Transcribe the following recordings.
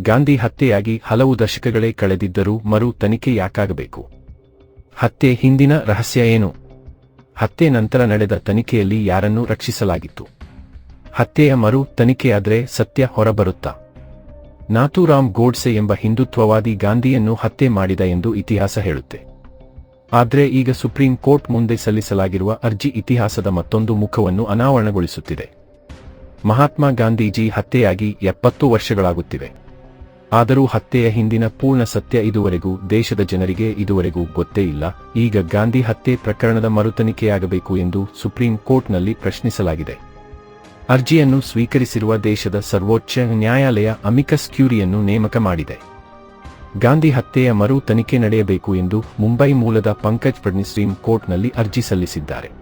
ಗಾಂಧಿ ಹತ್ಯೆಯಾಗಿ ಹಲವು ದಶಕಗಳೇ ಕಳೆದಿದ್ದರೂ ಮರು ತನಿಖೆ ಯಾಕಾಗಬೇಕು? ಹತ್ಯೆ ಹಿಂದಿನ ರಹಸ್ಯ ಏನು? ಹತ್ಯೆ ನಂತರ ನಡೆದ ತನಿಖೆಯಲ್ಲಿ ಯಾರನ್ನು ರಕ್ಷಿಸಲಾಗಿತ್ತು? ಹತ್ಯೆಯ ಮರು ತನಿಖೆಯಾದರೆ ಸತ್ಯ ಹೊರಬರುತ್ತಾ? ನಾಥೂರಾಮ್ ಗೋಡ್ಸೆ ಎಂಬ ಹಿಂದುತ್ವವಾದಿ ಗಾಂಧಿಯನ್ನು ಹತ್ಯೆ ಮಾಡಿದ ಎಂದು ಇತಿಹಾಸ ಹೇಳುತ್ತೆ. ಆದರೆ ಈಗ ಸುಪ್ರೀಂ ಕೋರ್ಟ್ ಮುಂದೆ ಸಲ್ಲಿಸಲಾಗಿರುವ ಅರ್ಜಿ ಇತಿಹಾಸದ ಮತ್ತೊಂದು ಮುಖವನ್ನು ಅನಾವರಣಗೊಳಿಸುತ್ತಿದೆ. ಮಹಾತ್ಮ ಗಾಂಧೀಜಿ ಹತ್ಯೆಯಾಗಿ ಎಪ್ಪತ್ತು ವರ್ಷಗಳಾಗುತ್ತಿವೆ. ಆದರೂ ಹತ್ಯೆಯ ಹಿಂದಿನ ಪೂರ್ಣ ಸತ್ಯ ಇದುವರೆಗೂ ದೇಶದ ಜನರಿಗೆ ಇದುವರೆಗೂ ಗೊತ್ತೇ ಇಲ್ಲ. ಈಗ ಗಾಂಧಿ ಹತ್ಯೆ ಪ್ರಕರಣದ ಮರುತನಿಖೆಯಾಗಬೇಕು ಎಂದು ಸುಪ್ರೀಂ ಕೋರ್ಟ್ನಲ್ಲಿ ಪ್ರಶ್ನಿಸಲಾಗಿದೆ. ಅರ್ಜಿಯನ್ನು ಸ್ವೀಕರಿಸಿರುವ ದೇಶದ ಸರ್ವೋಚ್ಚ ನ್ಯಾಯಾಲಯ ಅಮಿಕಸ್ ಕ್ಯೂರಿಯನ್ನು ನೇಮಕ ಮಾಡಿದೆ. ಗಾಂಧಿ ಹತ್ಯೆಯ ಮರು ತನಿಖೆ ನಡೆಯಬೇಕು ಎಂದು ಮುಂಬೈ ಮೂಲದ ಪಂಕಜ್ ಸುಪ್ರೀಂ ಕೋರ್ಟ್ನಲ್ಲಿ ಅರ್ಜಿ ಸಲ್ಲಿಸಿದ್ದಾರೆ.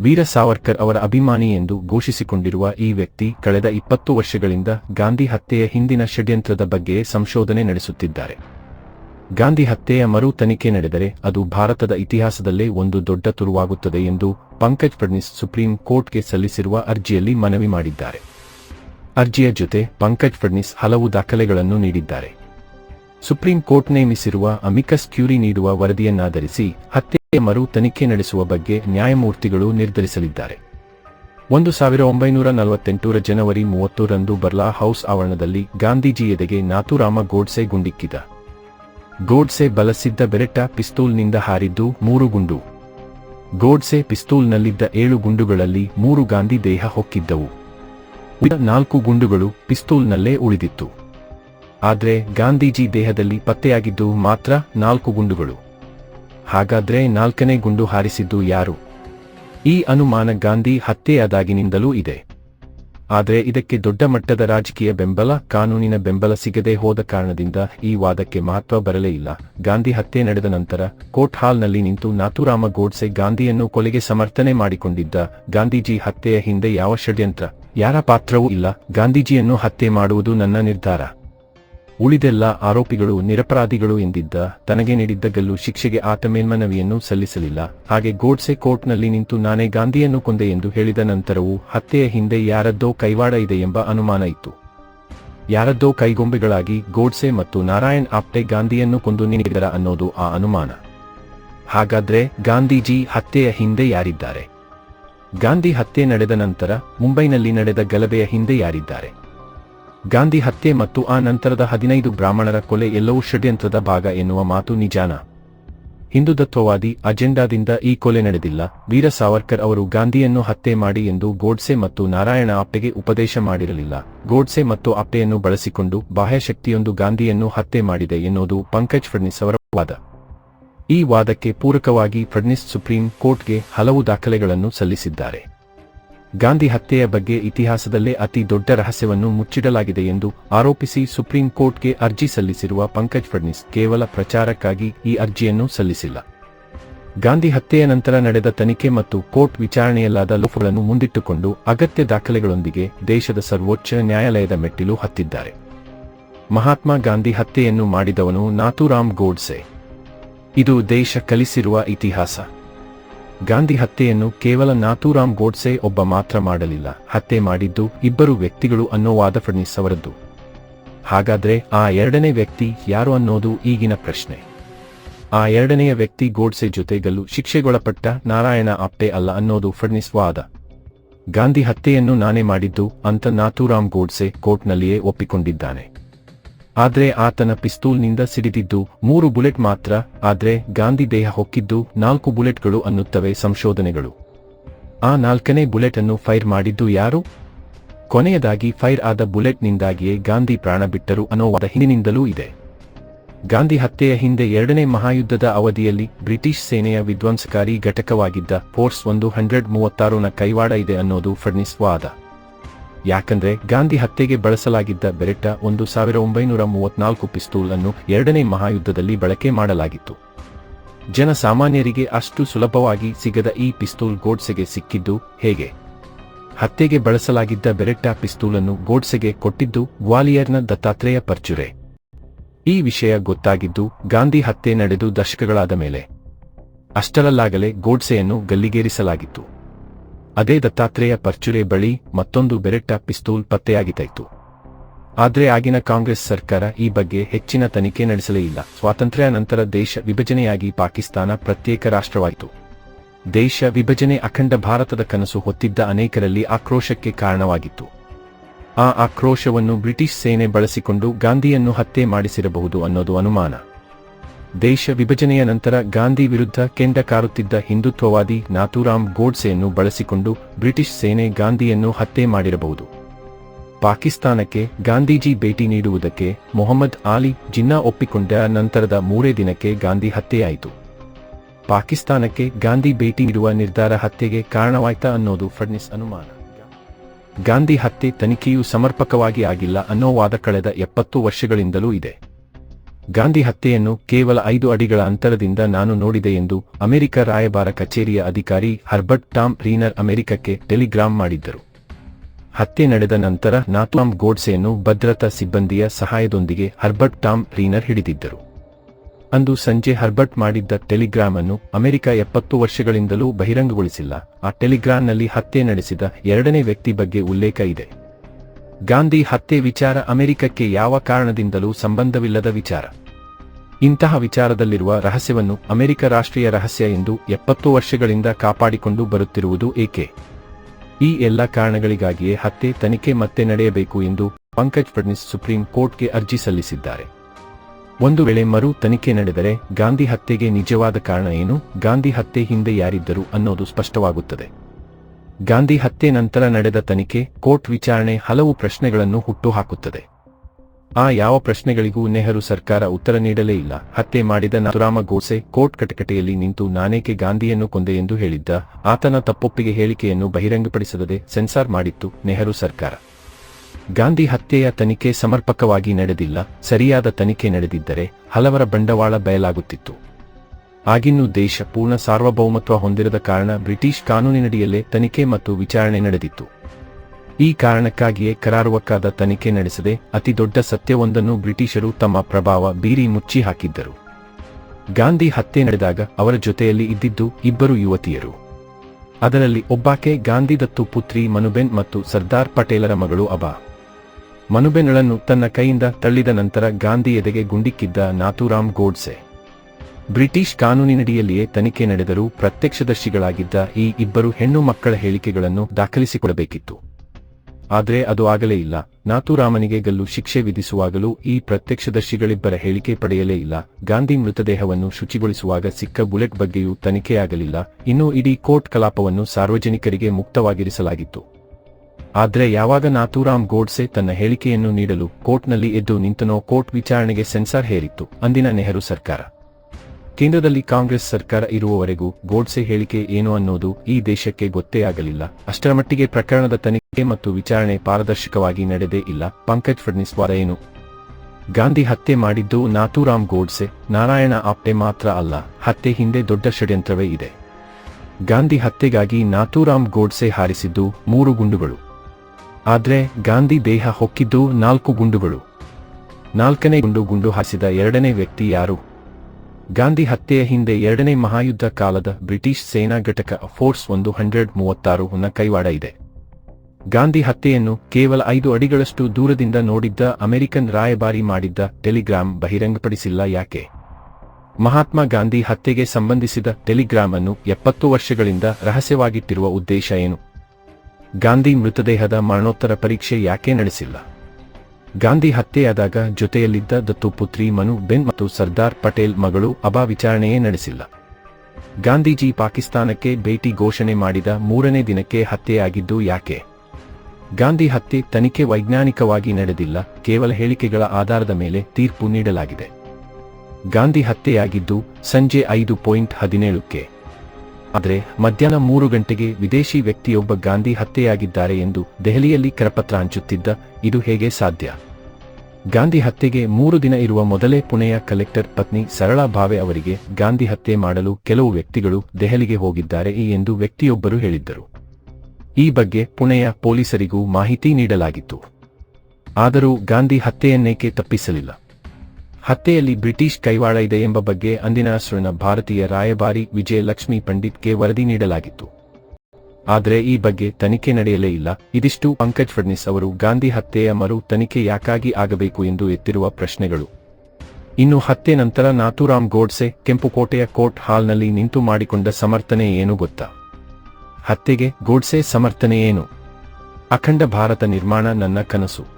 ವೀರ ಸಾವರ್ಕರ್ ಅವರ ಅಭಿಮಾನಿ ಎಂದು ಘೋಷಿಸಿಕೊಂಡಿರುವ ಈ ವ್ಯಕ್ತಿ ಕಳೆದ ಇಪ್ಪತ್ತು ವರ್ಷಗಳಿಂದ ಗಾಂಧಿ ಹತ್ಯೆಯ ಹಿಂದಿನ ಷಡ್ಯಂತ್ರದ ಬಗ್ಗೆ ಸಂಶೋಧನೆ ನಡೆಸುತ್ತಿದ್ದಾರೆ. ಗಾಂಧಿ ಹತ್ಯೆಯ ಮರು ತನಿಖೆ ನಡೆದರೆ ಅದು ಭಾರತದ ಇತಿಹಾಸದಲ್ಲೇ ಒಂದು ದೊಡ್ಡ ತುರುವಾಗುತ್ತದೆ ಎಂದು ಪಂಕಜ್ ಫಡ್ನಿಸ್ ಸುಪ್ರೀಂ ಕೋರ್ಟ್ಗೆ ಸಲ್ಲಿಸಿರುವ ಅರ್ಜಿಯಲ್ಲಿ ಮನವಿ ಮಾಡಿದ್ದಾರೆ. ಅರ್ಜಿಯ ಜೊತೆ ಪಂಕಜ್ ಫಡ್ನಿಸ್ ಹಲವು ದಾಖಲೆಗಳನ್ನು ನೀಡಿದ್ದಾರೆ. ಸುಪ್ರೀಂ ಕೋರ್ಟ್ ನೇಮಿಸಿರುವ ಅಮಿಕಸ್ ಕ್ಯೂರಿ ನೀಡುವ ವರದಿಯನ್ನಾಧರಿಸಿ ಹತ್ಯೆಯ ಮರು ತನಿಖೆ ನಡೆಸುವ ಬಗ್ಗೆ ನ್ಯಾಯಮೂರ್ತಿಗಳು ನಿರ್ಧರಿಸಲಿದ್ದಾರೆ. ಒಂದು ಸಾವಿರ ಒಂಬೈನೂರ ನಲವತ್ತೆಂಟರ ಜನವರಿ ಮೂವತ್ತರಂದು ಬರ್ಲಾ ಹೌಸ್ ಆವರಣದಲ್ಲಿ ಗಾಂಧೀಜಿ ಎದೆಗೆ ನಾಥುರಾಮ ಗೋಡ್ಸೆ ಗುಂಡಿಕ್ಕಿದ. ಗೋಡ್ಸೆ ಬಲಸಿದ್ದ ಬೆರೆಟ್ಟ ಪಿಸ್ತೂಲ್ನಿಂದ ಹಾರಿದ್ದು ಮೂರು ಗುಂಡು. ಗೋಡ್ಸೆ ಪಿಸ್ತೂಲ್ನಲ್ಲಿದ್ದ ಏಳು ಗುಂಡುಗಳಲ್ಲಿ ಮೂರು ಗಾಂಧಿ ದೇಹ ಹೊಕ್ಕಿದ್ದವು. ಉಳಿದ ನಾಲ್ಕು ಗುಂಡುಗಳು ಪಿಸ್ತೂಲ್ನಲ್ಲೇ ಉಳಿದಿತ್ತು. ಆದರೆ ಗಾಂಧೀಜಿ ದೇಹದಲ್ಲಿ ಪತ್ತೆಯಾಗಿದ್ದು ಮಾತ್ರ ನಾಲ್ಕು ಗುಂಡುಗಳು. ಹಾಗಾದ್ರೆ ನಾಲ್ಕನೇ ಗುಂಡು ಹಾರಿಸಿದ್ದು ಯಾರು? ಈ ಅನುಮಾನ ಗಾಂಧಿ ಹತ್ಯೆಯಾದಾಗಿನಿಂದಲೂ ಇದೆ. ಆದರೆ ಇದಕ್ಕೆ ದೊಡ್ಡ ಮಟ್ಟದ ರಾಜಕೀಯ ಬೆಂಬಲ, ಕಾನೂನಿನ ಬೆಂಬಲ ಸಿಗದೆ ಹೋದ ಕಾರಣದಿಂದ ಈ ವಾದಕ್ಕೆ ಮಹತ್ವ ಬರಲೇ ಇಲ್ಲ. ಗಾಂಧಿ ಹತ್ಯೆ ನಡೆದ ನಂತರ ಕೋರ್ಟ್ ಹಾಲ್ನಲ್ಲಿ ನಿಂತು ನಾಥುರಾಮ ಗೋಡ್ಸೆ ಗಾಂಧಿಯನ್ನು ಕೊಲೆಗೆ ಸಮರ್ಥನೆ ಮಾಡಿಕೊಂಡಿದ್ದ ಗಾಂಧೀಜಿ ಹತ್ಯೆಯ ಹಿಂದೆ ಯಾವ ಷಡ್ಯಂತ್ರ? ಯಾರ ಪಾತ್ರವೂ ಇಲ್ಲ. ಗಾಂಧೀಜಿಯನ್ನು ಹತ್ಯೆ ಮಾಡುವುದು ನನ್ನ ನಿರ್ಧಾರ. ಉಳಿದೆಲ್ಲ ಆರೋಪಿಗಳು ನಿರಪರಾಧಿಗಳು ಎಂದಿದ್ದ ತನಗೆ ನೀಡಿದ್ದ ಗಲ್ಲು ಶಿಕ್ಷೆಗೆ ಆತ ಮೇಲ್ಮನವಿಯನ್ನು ಸಲ್ಲಿಸಲಿಲ್ಲ. ಹಾಗೆ ಗೋಡ್ಸೆ ಕೋರ್ಟ್ನಲ್ಲಿ ನಿಂತು ನಾನೇ ಗಾಂಧಿಯನ್ನು ಕೊಂದೆ ಎಂದು ಹೇಳಿದ ನಂತರವೂ ಹತ್ಯೆಯ ಹಿಂದೆ ಯಾರದ್ದೋ ಕೈವಾಡ ಇದೆ ಎಂಬ ಅನುಮಾನ ಇತ್ತು. ಯಾರದ್ದೋ ಕೈಗೊಂಬೆಗಳಾಗಿ ಗೋಡ್ಸೆ ಮತ್ತು ನಾರಾಯಣ್ ಆಪ್ಟೆ ಗಾಂಧಿಯನ್ನು ಕೊಂದು ನೀಡಿದರ ಅನ್ನೋದು ಆ ಅನುಮಾನ. ಹಾಗಾದ್ರೆ ಗಾಂಧೀಜಿ ಹತ್ಯೆಯ ಹಿಂದೆ ಯಾರಿದ್ದಾರೆ? ಗಾಂಧಿ ಹತ್ಯೆ ನಡೆದ ನಂತರ ಮುಂಬೈನಲ್ಲಿ ನಡೆದ ಗಲಭೆಯ ಹಿಂದೆ ಯಾರಿದ್ದಾರೆ? ಗಾಂಧಿ ಹತ್ಯೆ ಮತ್ತು ಆ ನಂತರದ ಹದಿನೈದು ಬ್ರಾಹ್ಮಣರ ಕೊಲೆ ಎಲ್ಲವೂ ಷಡ್ಯಂತ್ರದ ಭಾಗ ಎನ್ನುವ ಮಾತು ನಿಜಾನ. ಹಿಂದುತ್ವವಾದಿ ಅಜೆಂಡಾದಿಂದ ಈ ಕೊಲೆ ನಡೆದಿಲ್ಲ. ವೀರ ಸಾವರ್ಕರ್ ಅವರು ಗಾಂಧಿಯನ್ನು ಹತ್ಯೆ ಮಾಡಿ ಎಂದು ಗೋಡ್ಸೆ ಮತ್ತು ನಾರಾಯಣ ಅಪ್ಪೆಗೆ ಉಪದೇಶ ಮಾಡಿರಲಿಲ್ಲ. ಗೋಡ್ಸೆ ಮತ್ತು ಅಪ್ಪೆಯನ್ನು ಬಳಸಿಕೊಂಡು ಬಾಹ್ಯಶಕ್ತಿಯೊಂದು ಗಾಂಧಿಯನ್ನು ಹತ್ಯೆ ಮಾಡಿದೆ ಎನ್ನುವುದು ಪಂಕಜ್ ಫಡ್ನಿಸ್ ಅವರ ವಾದ. ಈ ವಾದಕ್ಕೆ ಪೂರಕವಾಗಿ ಫಡ್ನಿಸ್ ಸುಪ್ರೀಂ ಕೋರ್ಟ್ಗೆ ಹಲವು ದಾಖಲೆಗಳನ್ನು ಸಲ್ಲಿಸಿದ್ದಾರೆ. ಗಾಂಧಿ ಹತ್ಯೆಯ ಬಗ್ಗೆ ಇತಿಹಾಸದಲ್ಲೇ ಅತಿ ದೊಡ್ಡ ರಹಸ್ಯವನ್ನು ಮುಚ್ಚಿಡಲಾಗಿದೆ ಎಂದು ಆರೋಪಿಸಿ ಸುಪ್ರೀಂ ಕೋರ್ಟ್ಗೆ ಅರ್ಜಿ ಸಲ್ಲಿಸಿರುವ ಪಂಕಜ್ ಫಡ್ನಿಸ್ ಕೇವಲ ಪ್ರಚಾರಕ್ಕಾಗಿ ಈ ಅರ್ಜಿಯನ್ನು ಸಲ್ಲಿಸಿಲ್ಲ. ಗಾಂಧಿ ಹತ್ಯೆಯ ನಂತರ ನಡೆದ ತನಿಖೆ ಮತ್ತು ಕೋರ್ಟ್ ವಿಚಾರಣೆಯಲ್ಲಾದ ಲೋಪಗಳನ್ನು ಮುಂದಿಟ್ಟುಕೊಂಡು ಅಗತ್ಯ ದಾಖಲೆಗಳೊಂದಿಗೆ ದೇಶದ ಸರ್ವೋಚ್ಚ ನ್ಯಾಯಾಲಯದ ಮೆಟ್ಟಿಲು ಹತ್ತಿದ್ದಾರೆ. ಮಹಾತ್ಮ ಗಾಂಧಿ ಹತ್ಯೆಯನ್ನು ಮಾಡಿದವನು ನಾಥುರಾಮ್ ಗೋಡ್ಸೆ. ಇದು ದೇಶ ಕಲಿಸಿರುವ ಇತಿಹಾಸ. ಗಾಂಧಿ ಹತ್ಯೆಯನ್ನು ಕೇವಲ ನಾಥೂರಾಮ್ ಗೋಡ್ಸೆ ಒಬ್ಬ ಮಾತ್ರ ಮಾಡಲಿಲ್ಲ. ಹತ್ಯೆ ಮಾಡಿದ್ದು ಇಬ್ಬರು ವ್ಯಕ್ತಿಗಳು ಅನ್ನೋ ವಾದ ಫಡ್ನೀಸ್ ಅವರದ್ದು. ಹಾಗಾದ್ರೆ ಆ ಎರಡನೇ ವ್ಯಕ್ತಿ ಯಾರು ಅನ್ನೋದು ಈಗಿನ ಪ್ರಶ್ನೆ. ಆ ಎರಡನೆಯ ವ್ಯಕ್ತಿ ಗೋಡ್ಸೆ ಜೊತೆಗಲ್ಲು ಶಿಕ್ಷೆಗೊಳಪಟ್ಟ ನಾರಾಯಣ ಆಪ್ಟೆ ಅಲ್ಲ ಅನ್ನೋದು ಫಡ್ನೀಸ್ ವಾದ. ಗಾಂಧಿ ಹತ್ಯೆಯನ್ನು ನಾನೇ ಮಾಡಿದ್ದು ಅಂತ ನಾಥೂರಾಮ್ ಗೋಡ್ಸೆ ಕೋರ್ಟ್ನಲ್ಲಿಯೇ ಒಪ್ಪಿಕೊಂಡಿದ್ದಾನೆ. ಆದ್ರೆ ಆತನ ಪಿಸ್ತೂಲ್ನಿಂದ ಸಿಡಿದಿದ್ದು ಮೂರು ಬುಲೆಟ್ ಮಾತ್ರ, ಆದ್ರೆ ಗಾಂಧಿ ದೇಹ ಹೊಕ್ಕಿದ್ದು ನಾಲ್ಕು ಬುಲೆಟ್ಗಳು ಅನ್ನುತ್ತವೆ ಸಂಶೋಧನೆಗಳು. ಆ ನಾಲ್ಕನೇ ಬುಲೆಟ್ ಅನ್ನು ಫೈರ್ ಮಾಡಿದ್ದು ಯಾರು? ಕೊನೆಯದಾಗಿ ಫೈರ್ ಆದ ಬುಲೆಟ್ನಿಂದಾಗಿಯೇ ಗಾಂಧಿ ಪ್ರಾಣ ಬಿಟ್ಟರು ಅನ್ನೋವಾದ ಹಿಂದಿನಿಂದಲೂ ಇದೆ. ಗಾಂಧಿ ಹತ್ಯೆಯ ಹಿಂದೆ ಎರಡನೇ ಮಹಾಯುದ್ಧದ ಅವಧಿಯಲ್ಲಿ ಬ್ರಿಟಿಷ್ ಸೇನೆಯ ವಿಧ್ವಂಸಕಾರಿ ಘಟಕವಾಗಿದ್ದ ಫೋರ್ಸ್ ಒಂದು ಹಂಡ್ರೆಡ್ ಮೂವತ್ತಾರನ ಕೈವಾಡ ಇದೆ ಅನ್ನೋದು ಫಡ್ನಿಸ್ ವಾದ. ಯಾಕಂದ್ರೆ ಗಾಂಧಿ ಹತ್ಯೆಗೆ ಬಳಸಲಾಗಿದ್ದ ಬೆರೆಟ್ಟ ಒಂದು ಸಾವಿರ ಒಂಬೈನೂರ ಮೂವತ್ನಾಲ್ಕು ಪಿಸ್ತೂಲ್ ಅನ್ನು ಎರಡನೇ ಮಹಾಯುದ್ಧದಲ್ಲಿ ಬಳಕೆ ಮಾಡಲಾಗಿತ್ತು. ಜನಸಾಮಾನ್ಯರಿಗೆ ಅಷ್ಟು ಸುಲಭವಾಗಿ ಸಿಗದ ಈ ಪಿಸ್ತೂಲ್ ಗೋಡ್ಸೆಗೆ ಸಿಕ್ಕಿದ್ದು ಹೇಗೆ? ಹತ್ಯೆಗೆ ಬಳಸಲಾಗಿದ್ದ ಬೆರೆಟ್ಟ ಪಿಸ್ತೂಲನ್ನು ಗೋಡ್ಸೆಗೆ ಕೊಟ್ಟಿದ್ದು ಗ್ವಾಲಿಯರ್ನ ದತ್ತಾತ್ರೇಯ ಪರ್ಚುರೆ. ಈ ವಿಷಯ ಗೊತ್ತಾಗಿದ್ದು ಗಾಂಧಿ ಹತ್ಯೆ ನಡೆದು ದಶಕಗಳಾದ ಮೇಲೆ. ಅಷ್ಟರಲ್ಲಾಗಲೇ ಗೋಡ್ಸೆಯನ್ನು ಗಲ್ಲಿಗೇರಿಸಲಾಗಿತ್ತು. ಅದೇ ದತ್ತಾತ್ರೇಯ ಪರ್ಚುರೆ ಬಳಿ ಮತ್ತೊಂದು ಬೆರೆಟ್ಟ ಪಿಸ್ತೂಲ್ ಪತ್ತೆಯಾಗಿತ್ತಾಯಿತು ಆದರೆ ಆಗಿನ ಕಾಂಗ್ರೆಸ್ ಸರ್ಕಾರ ಈ ಬಗ್ಗೆ ಹೆಚ್ಚಿನ ತನಿಖೆ ನಡೆಸಲೇ ಇಲ್ಲ. ಸ್ವಾತಂತ್ರ್ಯ ನಂತರ ದೇಶ ವಿಭಜನೆಯಾಗಿ ಪಾಕಿಸ್ತಾನ ಪ್ರತ್ಯೇಕ ರಾಷ್ಟ್ರವಾಯಿತು. ದೇಶ ವಿಭಜನೆ ಅಖಂಡ ಭಾರತದ ಕನಸು ಹೊತ್ತಿದ್ದ ಅನೇಕರಲ್ಲಿ ಆಕ್ರೋಶಕ್ಕೆ ಕಾರಣವಾಗಿತ್ತು. ಆ ಆಕ್ರೋಶವನ್ನು ಬ್ರಿಟಿಷ್ ಸೇನೆ ಬಳಸಿಕೊಂಡು ಗಾಂಧಿಯನ್ನು ಹತ್ಯೆ ಮಾಡಿಸಿರಬಹುದು ಅನ್ನೋದು ಅನುಮಾನ. ದೇಶ ವಿಭಜನೆಯ ನಂತರ ಗಾಂಧಿ ವಿರುದ್ಧ ಕೆಂಡ ಕಾರುತ್ತಿದ್ದ ಹಿಂದುತ್ವವಾದಿ ನಾಥೂರಾಮ್ ಗೋಡ್ಸೆಯನ್ನು ಬಳಸಿಕೊಂಡು ಬ್ರಿಟಿಷ್ ಸೇನೆ ಗಾಂಧಿಯನ್ನು ಹತ್ಯೆ ಮಾಡಿರಬಹುದು. ಪಾಕಿಸ್ತಾನಕ್ಕೆ ಗಾಂಧೀಜಿ ಭೇಟಿ ನೀಡುವುದಕ್ಕೆ ಮೊಹಮ್ಮದ್ ಆಲಿ ಜಿನ್ನಾ ಒಪ್ಪಿಕೊಂಡ ನಂತರದ ಮೂರೇ ದಿನಕ್ಕೆ ಗಾಂಧಿ ಹತ್ಯೆಯಾಯಿತು. ಪಾಕಿಸ್ತಾನಕ್ಕೆ ಗಾಂಧಿ ಭೇಟಿ ನೀಡುವ ನಿರ್ಧಾರ ಹತ್ಯೆಗೆ ಕಾರಣವಾಯ್ತಾ ಅನ್ನೋದು ಫಡ್ನಿಸ್ ಅನುಮಾನ. ಗಾಂಧಿ ಹತ್ಯೆ ತನಿಖೆಯು ಸಮರ್ಪಕವಾಗಿ ಆಗಿಲ್ಲ ಅನ್ನೋ ವಾದ ಕಳೆದ ಎಪ್ಪತ್ತು ವರ್ಷಗಳಿಂದಲೂ ಇದೆ. ಗಾಂಧಿ ಹತ್ಯೆಯನ್ನು ಕೇವಲ ಐದು ಅಡಿಗಳ ಅಂತರದಿಂದ ನಾನು ನೋಡಿದೆ ಎಂದು ಅಮೆರಿಕ ರಾಯಭಾರ ಕಚೇರಿಯ ಅಧಿಕಾರಿ ಹರ್ಬರ್ಟ್ ಟಾಮ್ ರೀನರ್ ಅಮೆರಿಕಕ್ಕೆ ಟೆಲಿಗ್ರಾಮ್ ಮಾಡಿದ್ದರು. ಹತ್ಯೆ ನಡೆದ ನಂತರ ನಾಥ್ಲಾಮ್ ಗೋಡ್ಸೆಯನ್ನು ಭದ್ರತಾ ಸಿಬ್ಬಂದಿಯ ಸಹಾಯದೊಂದಿಗೆ ಹರ್ಬರ್ಟ್ ಟಾಮ್ ರೀನರ್ ಹಿಡಿದಿದ್ದರು. ಅಂದು ಸಂಜೆ ಹರ್ಬರ್ಟ್ ಮಾಡಿದ್ದ ಟೆಲಿಗ್ರಾಮ್ ಅನ್ನು ಅಮೆರಿಕ ಎಪ್ಪತ್ತು ವರ್ಷಗಳಿಂದಲೂ ಬಹಿರಂಗಗೊಳಿಸಿಲ್ಲ. ಆ ಟೆಲಿಗ್ರಾಂನಲ್ಲಿ ಹತ್ಯೆ ನಡೆಸಿದ ಎರಡನೇ ವ್ಯಕ್ತಿ ಬಗ್ಗೆ ಉಲ್ಲೇಖ ಇದೆ. ಗಾಂಧಿ ಹತ್ಯೆ ವಿಚಾರ ಅಮೆರಿಕಕ್ಕೆ ಯಾವ ಕಾರಣದಿಂದಲೂ ಸಂಬಂಧವಿಲ್ಲದ ವಿಚಾರ. ಇಂತಹ ವಿಚಾರದಲ್ಲಿರುವ ರಹಸ್ಯವನ್ನು ಅಮೆರಿಕ ರಾಷ್ಟ್ರೀಯ ರಹಸ್ಯ ಎಂದು ಎಪ್ಪತ್ತು ವರ್ಷಗಳಿಂದ ಕಾಪಾಡಿಕೊಂಡು ಬರುತ್ತಿರುವುದು ಏಕೆ? ಈ ಎಲ್ಲ ಕಾರಣಗಳಿಗಾಗಿಯೇ ಹತ್ಯೆ ತನಿಖೆ ಮತ್ತೆ ನಡೆಯಬೇಕು ಎಂದು ಪಂಕಜ್ ಫಡ್ನಿಸ್ ಸುಪ್ರೀಂ ಕೋರ್ಟ್ಗೆ ಅರ್ಜಿ ಸಲ್ಲಿಸಿದ್ದಾರೆ. ಒಂದು ವೇಳೆ ಮರು ತನಿಖೆ ನಡೆದರೆ ಗಾಂಧಿ ಹತ್ಯೆಗೆ ನಿಜವಾದ ಕಾರಣ ಏನು? ಗಾಂಧಿ ಹತ್ಯೆ ಹಿಂದೆ ಯಾರಿದ್ದರು ಅನ್ನೋದು ಸ್ಪಷ್ಟವಾಗುತ್ತದೆ. ಗಾಂಧಿ ಹತ್ಯೆ ನಂತರ ನಡೆದ ತನಿಖೆ, ಕೋರ್ಟ್ ವಿಚಾರಣೆ ಹಲವು ಪ್ರಶ್ನೆಗಳನ್ನು ಹುಟ್ಟುಹಾಕುತ್ತದೆ. ಆ ಯಾವ ಪ್ರಶ್ನೆಗಳಿಗೂ ನೆಹರು ಸರ್ಕಾರ ಉತ್ತರ ನೀಡಲೇ ಇಲ್ಲ. ಹತ್ಯೆ ಮಾಡಿದ ನಾಥುರಾಮ ಗೋಸೆ ಕೋರ್ಟ್ ಕಟಕಟೆಯಲ್ಲಿ ನಿಂತು ನಾನೇಕೆ ಗಾಂಧಿಯನ್ನು ಕೊಂದೆ ಎಂದು ಹೇಳಿದ್ದ? ಆತನ ತಪ್ಪೊಪ್ಪಿಗೆ ಹೇಳಿಕೆಯನ್ನು ಬಹಿರಂಗಪಡಿಸದೆ ಸೆನ್ಸಾರ್ ಮಾಡಿತ್ತು ನೆಹರು ಸರ್ಕಾರ. ಗಾಂಧಿ ಹತ್ಯೆಯ ತನಿಖೆ ಸಮರ್ಪಕವಾಗಿ ನಡೆದಿಲ್ಲ. ಸರಿಯಾದ ತನಿಖೆ ನಡೆದಿದ್ದರೆ ಹಲವರ ಬಂಡವಾಳ ಬಯಲಾಗುತ್ತಿತ್ತು. ಆಗಿನ್ನೂ ದೇಶ ಪೂರ್ಣ ಸಾರ್ವಭೌಮತ್ವ ಹೊಂದಿರದ ಕಾರಣ ಬ್ರಿಟಿಷ್ ಕಾನೂನಿನಡಿಯಲ್ಲೇ ತನಿಖೆ ಮತ್ತು ವಿಚಾರಣೆ ನಡೆದಿತ್ತು. ಈ ಕಾರಣಕ್ಕಾಗಿಯೇ ಕರಾರುವಕ್ಕಾದ ತನಿಖೆ ನಡೆಸದೆ ಅತಿದೊಡ್ಡ ಸತ್ಯವೊಂದನ್ನು ಬ್ರಿಟಿಷರು ತಮ್ಮ ಪ್ರಭಾವ ಬೀರಿ ಮುಚ್ಚಿ ಹಾಕಿದ್ದರು. ಗಾಂಧಿ ಹತ್ಯೆ ನಡೆದಾಗ ಅವರ ಜೊತೆಯಲ್ಲಿ ಇದ್ದಿದ್ದು ಇಬ್ಬರು ಯುವತಿಯರು. ಅದರಲ್ಲಿ ಒಬ್ಬಾಕೆ ಗಾಂಧಿ ದತ್ತು ಪುತ್ರಿ ಮನುಬೆನ್ ಮತ್ತು ಸರ್ದಾರ್ ಪಟೇಲರ ಮಗಳು ಅಬಾ. ಮನುಬೆನ್ಗಳನ್ನು ತನ್ನ ಕೈಯಿಂದ ತಳ್ಳಿದ ನಂತರ ಗಾಂಧಿ ಎದೆಗೆ ಗುಂಡಿಕ್ಕಿದ್ದ ನಾಥೂರಾಮ್ ಗೋಡ್ಸೆ. ಬ್ರಿಟಿಷ್ ಕಾನೂನಿನಡಿಯಲ್ಲಿಯೇ ತನಿಖೆ ನಡೆದರೂ ಪ್ರತ್ಯಕ್ಷದರ್ಶಿಗಳಾಗಿದ್ದ ಈ ಇಬ್ಬರು ಹೆಣ್ಣು ಮಕ್ಕಳ ಹೇಳಿಕೆಗಳನ್ನು ದಾಖಲಿಸಿಕೊಡಬೇಕಿತ್ತು. ಆದರೆ ಅದು ಆಗಲೇ ಇಲ್ಲ. ನಾಥೂರಾಮನಿಗೆ ಗಲ್ಲು ಶಿಕ್ಷೆ ವಿಧಿಸುವಾಗಲೂ ಈ ಪ್ರತ್ಯಕ್ಷದರ್ಶಿಗಳಿಬ್ಬರ ಹೇಳಿಕೆ ಪಡೆಯಲೇ ಇಲ್ಲ. ಗಾಂಧಿ ಮೃತದೇಹವನ್ನು ಶುಚಿಗೊಳಿಸುವಾಗ ಸಿಕ್ಕ ಬುಲೆಟ್ ಬಗ್ಗೆಯೂ ತನಿಖೆಯಾಗಲಿಲ್ಲ. ಇನ್ನು ಇಡೀ ಕೋರ್ಟ್ ಕಲಾಪವನ್ನು ಸಾರ್ವಜನಿಕರಿಗೆ ಮುಕ್ತವಾಗಿರಿಸಲಾಗಿತ್ತು. ಆದರೆ ಯಾವಾಗ ನಾಥೂರಾಮ್ ಗೋಡ್ಸೆ ತನ್ನ ಹೇಳಿಕೆಯನ್ನು ನೀಡಲು ಕೋರ್ಟ್ನಲ್ಲಿ ಎದ್ದು ನಿಂತನೋ ಕೋರ್ಟ್ ವಿಚಾರಣೆಗೆ ಸೆನ್ಸಾರ್ ಹೇರಿತ್ತು. ಅಂದಿನ ನೆಹರು ಸರ್ಕಾರ. ಕೇಂದ್ರದಲ್ಲಿ ಕಾಂಗ್ರೆಸ್ ಸರ್ಕಾರ ಇರುವವರೆಗೂ ಗೋಡ್ಸೆ ಹೇಳಿಕೆ ಏನು ಅನ್ನೋದು ಈ ದೇಶಕ್ಕೆ ಗೊತ್ತೇ ಆಗಲಿಲ್ಲ. ಅಷ್ಟರ ಮಟ್ಟಿಗೆ ಪ್ರಕರಣದ ತನಿಖೆ ಮತ್ತು ವಿಚಾರಣೆ ಪಾರದರ್ಶಕವಾಗಿ ನಡೆದೇ ಇಲ್ಲ. ಪಂಕಜ್ ಫಡ್ನಿಸ್ ವಾದ ಏನು ಗಾಂಧಿ ಹತ್ಯೆ ಮಾಡಿದ್ದು ನಾಥೂರಾಮ್ ಗೋಡ್ಸೆ. ನಾರಾಯಣ ಆಪ್ಟೆ ಮಾತ್ರ ಅಲ್ಲ, ಹತ್ಯೆ ಹಿಂದೆ ದೊಡ್ಡ ಷಡ್ಯಂತ್ರವೇ ಇದೆ. ಗಾಂಧಿ ಹತ್ಯೆಗಾಗಿ ನಾಥೂರಾಮ್ ಗೋಡ್ಸೆ ಹಾರಿಸಿದ್ದು ಮೂರು ಗುಂಡುಗಳು. ಆದರೆ ಗಾಂಧಿ ದೇಹ ಹೊಕ್ಕಿದ್ದು ನಾಲ್ಕು ಗುಂಡುಗಳು. ನಾಲ್ಕನೇ ಗುಂಡು ಗುಂಡು ಹಾರಿಸಿದ ಎರಡನೇ ವ್ಯಕ್ತಿ ಯಾರು? ಗಾಂಧಿ ಹತ್ಯೆಯ ಹಿಂದೆ ಎರಡನೇ ಮಹಾಯುದ್ಧ ಕಾಲದ ಬ್ರಿಟಿಷ್ ಸೇನಾ ಘಟಕ ಫೋರ್ಸ್ ಒಂದು ಹಂಡ್ರೆಡ್ ಮೂವತ್ತಾರು ನ ಕೈವಾಡ ಇದೆ. ಗಾಂಧಿ ಹತ್ಯೆಯನ್ನು ಕೇವಲ ಐದು ಅಡಿಗಳಷ್ಟು ದೂರದಿಂದ ನೋಡಿದ್ದ ಅಮೆರಿಕನ್ ರಾಯಭಾರಿ ಮಾಡಿದ್ದ ಟೆಲಿಗ್ರಾಮ್ ಬಹಿರಂಗಪಡಿಸಿಲ್ಲ ಯಾಕೆ? ಮಹಾತ್ಮ ಗಾಂಧಿ ಹತ್ಯೆಗೆ ಸಂಬಂಧಿಸಿದ ಟೆಲಿಗ್ರಾಮ್ ಅನ್ನು ಎಪ್ಪತ್ತು ವರ್ಷಗಳಿಂದ ರಹಸ್ಯವಾಗಿಟ್ಟಿರುವ ಉದ್ದೇಶ ಏನು? ಗಾಂಧಿ ಮೃತದೇಹದ ಮರಣೋತ್ತರ ಪರೀಕ್ಷೆ ಯಾಕೆ ನಡೆಸಿಲ್ಲ? ಗಾಂಧಿ ಹತ್ಯೆಯಾದಾಗ ಜೊತೆಯಲ್ಲಿದ್ದ ದತ್ತು ಪುತ್ರಿ ಮನು ಬೆನ್ ಮತ್ತು ಸರ್ದಾರ್ ಪಟೇಲ್ ಮಗಳು ಅಬಾ ವಿಚಾರಣೆಯೇ ನಡೆಸಿಲ್ಲ. ಗಾಂಧೀಜಿ ಪಾಕಿಸ್ತಾನಕ್ಕೆ ಭೇಟಿ ಘೋಷಣೆ ಮಾಡಿದ ಮೂರನೇ ದಿನಕ್ಕೆ ಹತ್ಯೆಯಾಗಿದ್ದು ಯಾಕೆ? ಗಾಂಧಿ ಹತ್ಯೆ ತನಿಖೆ ವೈಜ್ಞಾನಿಕವಾಗಿ ನಡೆದಿಲ್ಲ, ಕೇವಲ ಹೇಳಿಕೆಗಳ ಆಧಾರದ ಮೇಲೆ ತೀರ್ಪು ನೀಡಲಾಗಿದೆ. ಗಾಂಧಿ ಹತ್ಯೆಯಾಗಿದ್ದು ಸಂಜೆ ಐದು ಪಾಯಿಂಟ್ ಹದಿನೇಳಕ್ಕೆ ಆದರೆ ಮಧ್ಯಾಹ್ನ ಮೂರು ಗಂಟೆಗೆ ವಿದೇಶಿ ವ್ಯಕ್ತಿಯೊಬ್ಬ ಗಾಂಧಿ ಹತ್ಯೆಯಾಗಿದ್ದಾರೆ ಎಂದು ದೆಹಲಿಯಲ್ಲಿ ಕರಪತ್ರ ಹಂಚುತ್ತಿದ್ದ ಇದು ಹೇಗೆ ಸಾಧ್ಯ? ಗಾಂಧಿ ಹತ್ಯೆಗೆ ಮೂರು ದಿನ ಇರುವ ಮೊದಲೇ ಪುಣೆಯ ಕಲೆಕ್ಟರ್ ಪತ್ನಿ ಸರಳಾ ಭಾವೆ ಅವರಿಗೆ ಗಾಂಧಿ ಹತ್ಯೆ ಮಾಡಲು ಕೆಲವು ವ್ಯಕ್ತಿಗಳು ದೆಹಲಿಗೆ ಹೋಗಿದ್ದಾರೆ ಎಂದು ವ್ಯಕ್ತಿಯೊಬ್ಬರು ಹೇಳಿದ್ದರು. ಈ ಬಗ್ಗೆ ಪುಣೆಯ ಪೊಲೀಸರಿಗೂ ಮಾಹಿತಿ ನೀಡಲಾಗಿತ್ತು. ಆದರೂ ಗಾಂಧಿ ಹತ್ಯೆಯನ್ನೇಕೆ ತಪ್ಪಿಸಲಿಲ್ಲ? ಹತ್ಯೆಯಲ್ಲಿ ಬ್ರಿಟಿಷ್ ಕೈವಾಳ ಇದೆ ಎಂಬ ಬಗ್ಗೆ ಅಂದಿನ ಅಸ್ರನ ಭಾರತೀಯ ರಾಯಭಾರಿ ವಿಜಯಲಕ್ಷ್ಮಿ ಪಂಡಿತ್ಗೆ ವರದಿ ನೀಡಲಾಗಿತ್ತು. ಆದರೆ ಈ ಬಗ್ಗೆ ತನಿಖೆ ನಡೆಯಲೇ ಇಲ್ಲ. ಇದಿಷ್ಟು ಪಂಕಜ್ ಫಡ್ನಿಸ್ ಅವರು ಗಾಂಧಿ ಹತ್ಯೆಯ ಮರು ತನಿಖೆ ಯಾಕಾಗಿ ಆಗಬೇಕು ಎಂದು ಎತ್ತಿರುವ ಪ್ರಶ್ನೆಗಳು. ಇನ್ನು ಹತ್ಯೆ ನಂತರ ನಾಥೂರಾಮ್ ಗೋಡ್ಸೆ ಕೆಂಪುಕೋಟೆಯ ಕೋರ್ಟ್ ಹಾಲ್ನಲ್ಲಿ ನಿಂತು ಮಾಡಿಕೊಂಡ ಸಮರ್ಥನೆ ಏನು ಗೊತ್ತಾ? ಹತ್ಯೆಗೆ ಗೋಡ್ಸೆ ಸಮರ್ಥನೆ ಏನು? ಅಖಂಡ ಭಾರತ ನಿರ್ಮಾಣ ನನ್ನ ಕನಸು.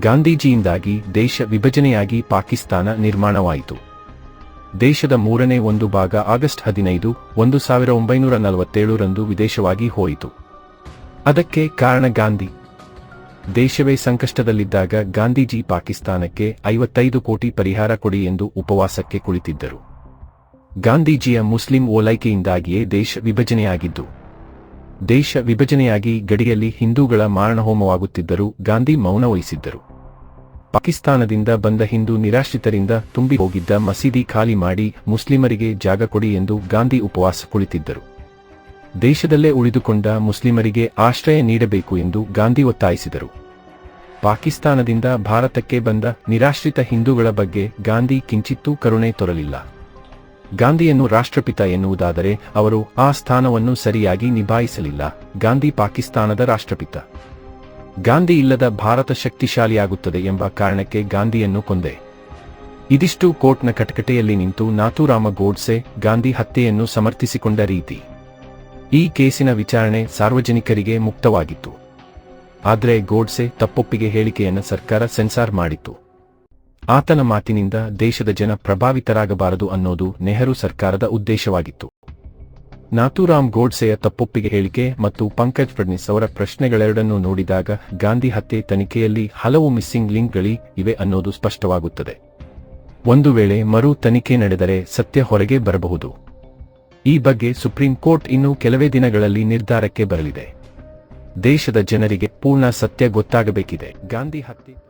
ಗಾಂಧೀಜಿಯಿಂದಾಗಿ ದೇಶ ವಿಭಜನೆಯಾಗಿ ಪಾಕಿಸ್ತಾನ ನಿರ್ಮಾಣವಾಯಿತು. ದೇಶದ ಮೂರನೇ ಒಂದು ಭಾಗ ಆಗಸ್ಟ್ ಹದಿನೈದು, ಒಂದು ಸಾವಿರ ಒಂಬೈನೂರ ನಲವತ್ತೇಳರಂದು ವಿದೇಶವಾಗಿ ಹೋಯಿತು. ಅದಕ್ಕೆ ಕಾರಣ ಗಾಂಧಿ. ದೇಶವೇ ಸಂಕಷ್ಟದಲ್ಲಿದ್ದಾಗ ಗಾಂಧೀಜಿ ಪಾಕಿಸ್ತಾನಕ್ಕೆ ಐವತ್ತೈದು ಕೋಟಿ ಪರಿಹಾರ ಕೊಡಿ ಎಂದು ಉಪವಾಸಕ್ಕೆ ಕುಳಿತಿದ್ದರು. ಗಾಂಧೀಜಿಯ ಮುಸ್ಲಿಂ ಓಲೈಕೆಯಿಂದಾಗಿಯೇ ದೇಶ ವಿಭಜನೆಯಾಗಿದ್ದು ದೇಶ ವಿಭಜನೆಯಾಗಿ ಗಡಿಯಲ್ಲಿ ಹಿಂದೂಗಳ ಮಾರಣಹೋಮವಾಗುತ್ತಿದ್ದರೂ ಗಾಂಧಿ ಮೌನ ವಹಿಸಿದ್ದರು. ಪಾಕಿಸ್ತಾನದಿಂದ ಬಂದ ಹಿಂದೂ ನಿರಾಶ್ರಿತರಿಂದ ತುಂಬಿ ಹೋಗಿದ್ದ ಮಸೀದಿ ಖಾಲಿ ಮಾಡಿ ಮುಸ್ಲಿಮರಿಗೆ ಜಾಗ ಕೊಡಿ ಎಂದು ಗಾಂಧಿ ಉಪವಾಸ ಕುಳಿತಿದ್ದರು. ದೇಶದಲ್ಲೇ ಉಳಿದುಕೊಂಡ ಮುಸ್ಲಿಮರಿಗೆ ಆಶ್ರಯ ನೀಡಬೇಕು ಎಂದು ಗಾಂಧಿ ಒತ್ತಾಯಿಸಿದರು. ಪಾಕಿಸ್ತಾನದಿಂದ ಭಾರತಕ್ಕೆ ಬಂದ ನಿರಾಶ್ರಿತ ಹಿಂದೂಗಳ ಬಗ್ಗೆ ಗಾಂಧಿ ಕಿಂಚಿತ್ತೂ ಕರುಣೆ ತೊರಲಿಲ್ಲ. ಗಾಂಧಿಯನ್ನು ರಾಷ್ಟ್ರಪಿತ ಎನ್ನುವುದಾದರೆ ಅವರು ಆ ಸ್ಥಾನವನ್ನು ಸರಿಯಾಗಿ ನಿಭಾಯಿಸಲಿಲ್ಲ. ಗಾಂಧಿ ಪಾಕಿಸ್ತಾನದ ರಾಷ್ಟ್ರಪಿತ. ಗಾಂಧಿ ಇಲ್ಲದ ಭಾರತ ಶಕ್ತಿಶಾಲಿಯಾಗುತ್ತದೆ ಎಂಬ ಕಾರಣಕ್ಕೆ ಗಾಂಧಿಯನ್ನು ಕೊಂದೆ. ಇದಿಷ್ಟು ಕೋರ್ಟ್ನ ಕಟಕಟೆಯಲ್ಲಿ ನಿಂತು ನಾಥೂರಾಮ ಗೋಡ್ಸೆ ಗಾಂಧಿ ಹತ್ಯೆಯನ್ನು ಸಮರ್ಥಿಸಿಕೊಂಡ ರೀತಿ. ಈ ಕೇಸಿನ ವಿಚಾರಣೆ ಸಾರ್ವಜನಿಕರಿಗೆ ಮುಕ್ತವಾಗಿತ್ತು. ಆದರೆ ಗೋಡ್ಸೆ ತಪ್ಪೊಪ್ಪಿಗೆ ಹೇಳಿಕೆಯನ್ನು ಸರ್ಕಾರ ಸೆನ್ಸಾರ್ ಮಾಡಿತ್ತು. ಆತನ ಮಾತಿನಿಂದ ದೇಶದ ಜನ ಪ್ರಭಾವಿತರಾಗಬಾರದು ಅನ್ನೋದು ನೆಹರು ಸರ್ಕಾರದ ಉದ್ದೇಶವಾಗಿತ್ತು. ನಾಥೂರಾಮ್ ಗೋಡ್ಸೆಯ ತಪ್ಪೊಪ್ಪಿಗೆ ಹೇಳಿಕೆ ಮತ್ತು ಪಂಕಜ್ ಫಡ್ನಿಸ್ ಅವರ ಪ್ರಶ್ನೆಗಳೆರಡನ್ನೂ ನೋಡಿದಾಗ ಗಾಂಧಿ ಹತ್ಯೆ ತನಿಖೆಯಲ್ಲಿ ಹಲವು ಮಿಸ್ಸಿಂಗ್ ಲಿಂಕ್ಗಳಿ ಇವೆ ಅನ್ನೋದು ಸ್ಪಷ್ಟವಾಗುತ್ತದೆ. ಒಂದು ವೇಳೆ ಮರು ತನಿಖೆ ನಡೆದರೆ ಸತ್ಯ ಹೊರಗೆ ಬರಬಹುದು. ಈ ಬಗ್ಗೆ ಸುಪ್ರೀಂ ಕೋರ್ಟ್ ಇನ್ನು ಕೆಲವೇ ದಿನಗಳಲ್ಲಿ ನಿರ್ಧಾರಕ್ಕೆ ಬರಲಿದೆ. ದೇಶದ ಜನರಿಗೆ ಪೂರ್ಣ ಸತ್ಯ ಗೊತ್ತಾಗಬೇಕಿದೆ. ಗಾಂಧಿ ಹತ್ಯೆ